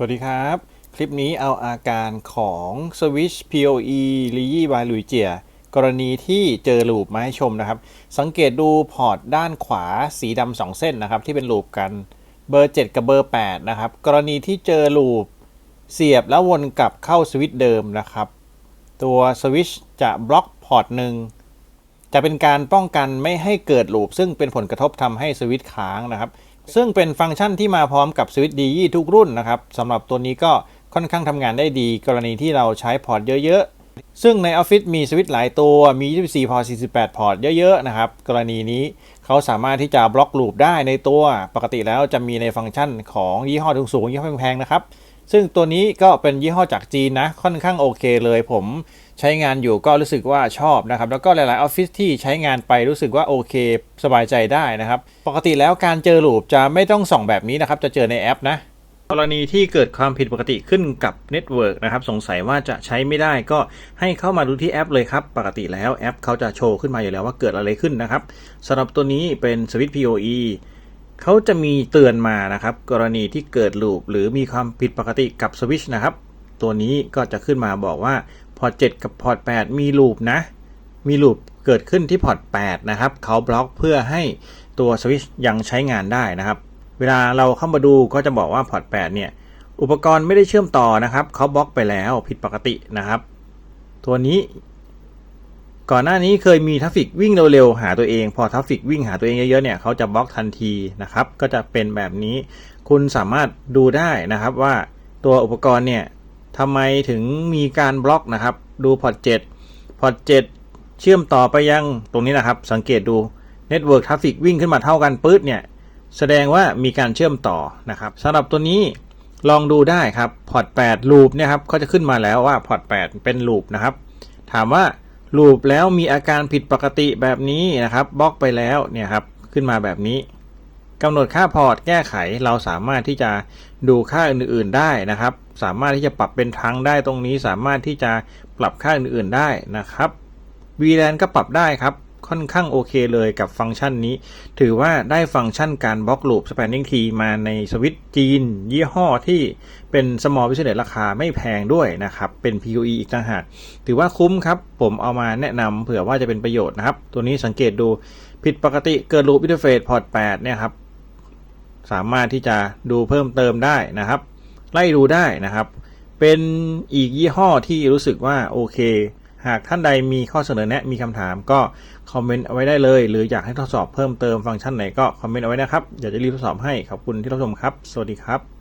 สวัสดีครับ คลิปนี้เอาอาการของ Switch PoE l i y by l u i g i a กรณีที่เจอลูปมาให้ชมนะครับ สังเกตดูพอร์ตด้านขวาสีดำสองเส้นนะครับ ที่เป็นลูปกันเบอร์ 7 กับเบอร์ 8 นะครับ กรณีที่เจอลูปเสียบแล้ววนกลับเข้าสวิตช์เดิมนะครับ ตัวสวิตช์จะบล็อกพอร์ตหนึ่งจะเป็นการป้องกันไม่ให้เกิดลูปซึ่งเป็นผลกระทบทำให้สวิตช์ค้างนะครับ ซึ่งเป็นฟังก์ชันที่มาพร้อมกับสวิตช์ดียี่ทุกรุ่นนะครับสำหรับตัวนี้ก็ค่อนข้างทำงานได้ดี กรณีที่เราใช้พอร์ตเยอะๆ ซึ่งในออฟฟิศมีสวิตช์หลายตัวมี 24 พอร์ต 48 พอร์ตเยอะๆนะครับกรณีนี้เขาสามารถที่จะบล็อกลูปได้ในตัว ปกติแล้วจะมีในฟังก์ชันของยี่ห้อสูงๆยี่ห้อแพงๆนะครับ ซึ่งตัวนี้ก็เป็นยี่ห้อจากจีนนะ ค่อนข้างโอเคเลยผมใช้งานอยู่ก็รู้สึกว่าชอบนะครับ แล้วก็หลาย ๆ ออฟฟิศที่ใช้งานไปรู้สึกว่าโอเค สบายใจได้นะครับ ปกติแล้วการเจอลูปจะไม่ต้องส่องแบบนี้นะครับ จะเจอในแอปนะ กรณีที่เกิดความผิดปกติขึ้นกับเน็ตเวิร์กนะครับ สงสัยว่าจะใช้ไม่ได้ก็ให้เข้ามาดูที่แอปเลยครับ ปกติแล้วแอปเขาจะโชว์ขึ้นมาอยู่แล้วว่าเกิดอะไรขึ้นนะครับสำหรับตัวนี้เป็นสวิตช์ PoE เขาจะมีเตือนมานะครับ กรณีที่เกิดลูปหรือมีความผิดปกติกับสวิตชนะครับ ตัวนี้ก็จะขึ้นมาบอกว่าพอร์ต7กับพอร์ต8มีลูปนะ มีลูปเกิดขึ้นที่พอร์ต8นะครับเขาบล็อกเพื่อให้ตัวสวิตชยังใช้งานได้นะครับ เวลาเราเข้ามาดูก็จะบอกว่าพอร์ต8เนี่ยอุปกรณ์ไม่ได้เชื่อมต่อนะครับเขาบล็อกไปแล้วผิดปกตินะครับ ตัวนี้ ก่อนหน้านี้เคยมีทราฟฟิกวิ่งเร็วๆหาตัวเอง พอทราฟฟิกวิ่งหาตัวเองเยอะๆเนี่ยเขาจะบล็อกทันทีนะครับ ก็จะเป็นแบบนี้ คุณสามารถดูได้นะครับว่าตัวอุปกรณ์เนี่ยทำไมถึงมีการบล็อกนะครับ ดูพอร์ต7พอร์ต7เชื่อมต่อไปยังตรงนี้นะครับ สังเกตดู Network Traffic วิ่งขึ้นมาเท่ากันปื๊ดเนี่ย แสดงว่ามีการเชื่อมต่อนะครับสำหรับตัวนี้ลองดูได้ครับพอร์ต8ลูปเนี่ยครับเขาจะขึ้นมาแล้วว่าพอร์ต8เป็นลูปนะครับ ถามว่า ลูปแล้วมีอาการผิดปกติแบบนี้นะครับบล็อกไปแล้วเนี่ยครับขึ้นมาแบบนี้กำหนดค่าพอร์ตแก้ไขเราสามารถที่จะดูค่าอื่นๆได้นะครับ สามารถที่จะปรับเป็นทางได้ตรงนี้สามารถที่จะปรับค่าอื่นๆได้นะครับ VLAN ก็ปรับได้ครับ ค่อนข้างโอเคเลยกับฟังก์ชันนี้ ถือว่าได้ฟังก์ชันการบล็อกลูป spanning tree มาในสวิตจีน ยี่ห้อที่เป็น small business ราคาไม่แพงด้วยนะครับ เป็น PoE อีกต่างหาก ถือว่าคุ้มครับ ผมเอามาแนะนำเผื่อว่าจะเป็นประโยชน์นะครับ ตัวนี้สังเกตดูผิดปกติเกิดลูปอินเทอร์เฟซพอร์ต8เนี่ยครับ สามารถที่จะดูเพิ่มเติมได้นะครับ ไล่ดูได้นะครับ เป็นอีกยี่ห้อที่รู้สึกว่าโอเค หากท่านใดมีข้อเสนอแนะมีคำถามก็คอมเมนต์เอาไว้ได้เลย หรืออยากให้ทดสอบเพิ่มเติมฟังก์ชันไหนก็คอมเมนต์เอาไว้นะครับอยากจะรีบทดสอบให้ขอบคุณที่รับชมครับ สวัสดีครับ